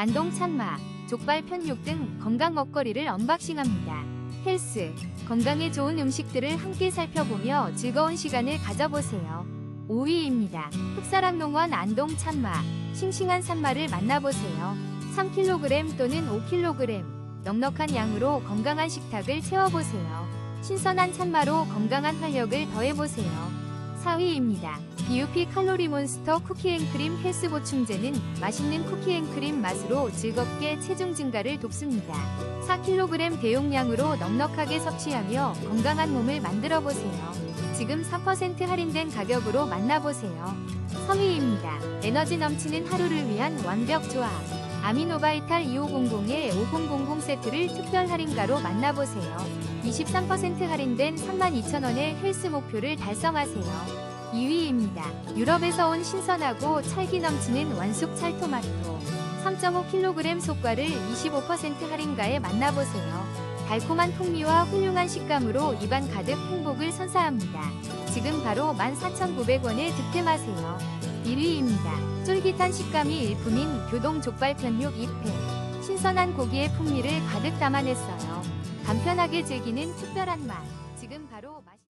안동 찬마, 족발 편육 등 건강 먹거리를 언박싱합니다. 헬스, 건강에 좋은 음식들을 함께 살펴보며 즐거운 시간을 가져보세요. 5위입니다. 흑사랑농원 안동 찬마, 싱싱한 산마를 만나보세요. 3kg 또는 5kg, 넉넉한 양으로 건강한 식탁을 채워보세요. 신선한 찬마로 건강한 활력을 더해보세요. 4위입니다. BUP 칼로리 몬스터 쿠키앤크림 헬스 보충제는 맛있는 쿠키앤크림 맛으로 즐겁게 체중 증가를 돕습니다. 4kg 대용량으로 넉넉하게 섭취하며 건강한 몸을 만들어 보세요. 지금 3% 할인된 가격으로 만나보세요. 3위입니다. 에너지 넘치는 하루를 위한 완벽 조합. 아미노바이탈 2500의 5000 세트를 특별 할인가로 만나보세요. 23% 할인된 32,000원의 헬스 목표를 달성하세요. 2위입니다. 유럽에서 온 신선하고 찰기 넘치는 완숙 찰토마토 3.5kg 속과를 25% 할인가에 만나보세요. 달콤한 풍미와 훌륭한 식감으로 입안 가득 행복을 선사합니다. 지금 바로 14,900원에 득템하세요. 1위입니다. 쫄깃한 식감이 일품인 교동 족발 편육 2팩. 신선한 고기의 풍미를 가득 담아냈어요. 간편하게 즐기는 특별한 맛. 지금 바로 맛.